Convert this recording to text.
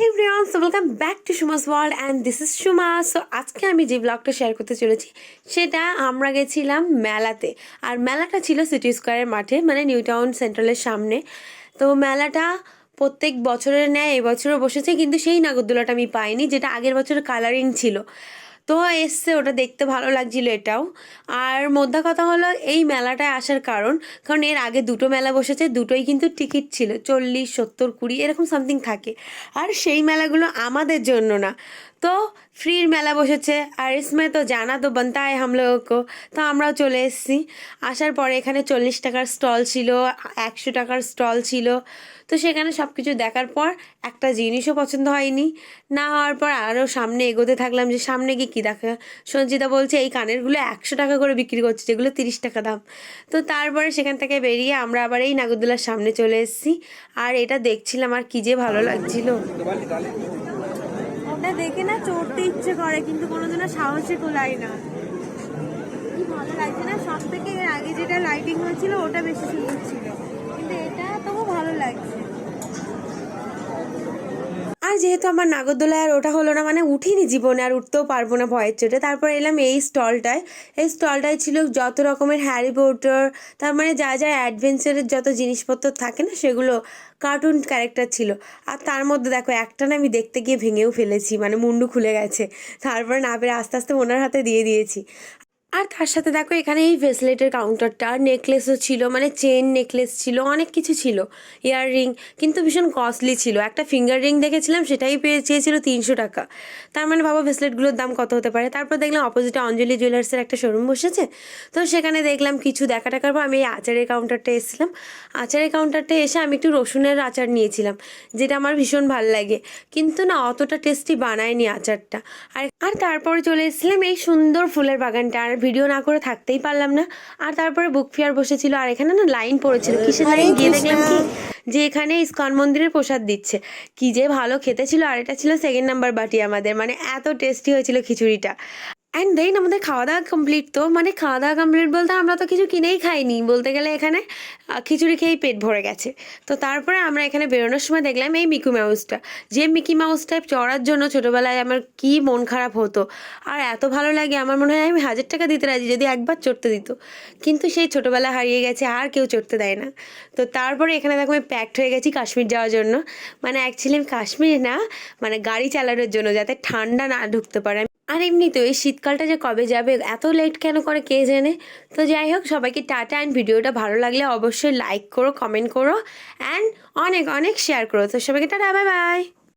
Hey everyone so welcome back to Suma's world and this is Suma so আজকে আমি যে ব্লগটা share করতে চলেছি, সেটা আমরা গেছিলাম মেলাতে। আর মেলাটা ছিল সিটি স্কোয়ারের মাঠে মানে নিউ টাউন সেন্ট্রালের সামনে। তো মেলাটা প্রত্যেক বছরের ন্যায়, এবছরও বসেছে, কিন্তু সেই নাগরদোলাটা আমি পাইনি, যেটা আগের বছর কালারিং ছিল। তো এসছে, ওটা দেখতে ভালো লাগছিল এটাও। আর মোদ্দা কথা হলো, এই মেলাটায় আসার কারণ কারণ এর আগে দুটো মেলা বসেছে, দুটোই কিন্তু টিকিট ছিল, চল্লিশ, সত্তর, কুড়ি, এরকম সামথিং থাকে। আর সেই মেলাগুলো আমাদের জন্য না। তো ফ্রির মেলা বসেছে, আর ইসমে তো জানা তো বানতা হয় হাম লোগো তো আমরাও চলে এসেছি। আসার পরে এখানে চল্লিশ টাকার স্টল ছিল, একশো টাকার স্টল ছিল। তো সেখানে সব কিছু দেখার পর একটা জিনিসও পছন্দ হয়নি। না হওয়ার পর আরও সামনে এগোতে থাকলাম যে সামনে গিয়ে কী দেখা সঞ্চিতা বলছে, এই কানেরগুলো একশো টাকা করে বিক্রি করছে, যেগুলো তিরিশ টাকা দাম। তো তারপরে সেখান থেকে বেরিয়ে আমরা আবার এই নাগরদোলার সামনে চলে এসেছি। আর এটা দেখছিলাম, আর কী যে ভালো লাগছিল। দেখে না, চড়তে ইচ্ছে করে, কিন্তু কোনোদিনও সাহসে কোলাই না। ভালো লাগছে না সব থেকে আগে যেটা লাইটিং হয়েছিল, ওটা বেশি সুন্দর ছিল। কিন্তু এটা তবু ভালো লাগছে। যেহেতু আমার নাগরদোলায় আর ওটা হলো না মানে উঠিনি জীবনে আর উঠতেও পারব না ভয়ের চোটে। তারপর এলাম এই স্টলটায়। এই স্টলটায় ছিল যত রকমের হ্যারি পোটার, তার মানে যা যা অ্যাডভেঞ্চারের যত জিনিসপত্র থাকে না, সেগুলো কার্টুন ক্যারেক্টার ছিল। আর তার মধ্যে দেখো, একটা না আমি দেখতে গিয়ে ভেঙেও ফেলেছি মানে মুন্ডু খুলে গেছে। তারপরে না পেরে আস্তে আস্তে ওনার হাতে দিয়ে দিয়েছি। আর তার সাথে দেখো এখানে এই ভেসলেটের কাউন্টারটা নেকলেসও ছিল মানে চেন নেকলেস ছিল, অনেক কিছু ছিল ইয়াররিং কিন্তু ভীষণ কস্টলি ছিল। একটা ফিঙ্গার রিং দেখেছিলাম, সেটাই পেয়ে চেয়েছিল তিনশো টাকা। তার মানে ভাবো ভেসলেটগুলোর দাম কত হতে পারে? তারপর দেখলাম অপোজিটে অঞ্জলি জুয়েলার্সের একটা শোরুম বসেছে। তো সেখানে দেখলাম কিছু দেখা টাকার পর আমি এই আচারের কাউন্টারটা এসেছিলাম। আচারের কাউন্টারটা এসে আমি একটু রসুনের আচার নিয়েছিলাম, যেটা আমার ভীষণ ভালো লাগে। কিন্তু না, অতটা টেস্টি বানায়নি আচারটা। আর আর তারপরে চলে এসেছিলাম এই সুন্দর ফুলের বাগানটা। আর ভিডিও না করে থাকতেই পারলাম না। আর তারপরে বুক ফেয়ার বসেছিল। আর এখানে না লাইন পড়েছিল। কিসের লাইন? গিয়ে দেখলাম কি? যে এখানে ইস্কন মন্দিরের প্রসাদ দিচ্ছে। কি যে ভালো খেতে ছিল। আর এটা ছিল সেকেন্ড নাম্বার বাটি আমাদের। মানে এত টেস্টি হয়েছিল খিচুড়িটা। অ্যান্ড দেন আমাদের খাওয়া দাওয়া কমপ্লিট তো। মানে খাওয়া দাওয়া কমপ্লিট বলতে আমরা তো কিছু কিনেই খাইনি। বলতে গেলে এখানে খিচুড়ি খেয়েই পেট ভরে গেছে। তো তারপরে আমরা এখানে বেরোনোর সময় দেখলাম এই মিকু মাউসটা যে মিকি মাউসটায় চড়ার জন্য ছোটোবেলায় আমার কি মন খারাপ হতো। আর এত ভালো লাগে, আমার মনে হয় আমি হাজার টাকা দিতে রাজি যদি একবার চড়তে দিত। কিন্তু সেই ছোটোবেলা হারিয়ে গেছে, আর কেউ চড়তে দেয় না। তো তারপরে এখানে দেখো আমি প্যাকড হয়ে গেছি কাশ্মীর যাওয়ার জন্য। মানে অ্যাকচুয়ালি আমি কাশ্মীর না মানে গাড়ি চালানোর জন্য যাতে ঠান্ডা না ঢুকতে পারে। আর এমনিতেও এই শীতকালটা যে কবে যাবে, এত লেট কেন করে কে জেনে? তো যাই হোক, সবাইকে টাটা অ্যান্ড ভিডিওটা ভালো লাগলে অবশ্যই লাইক করো কমেন্ট করো অ্যান্ড অনেক অনেক শেয়ার করো। তো সবাইকে টাটা বাই বাই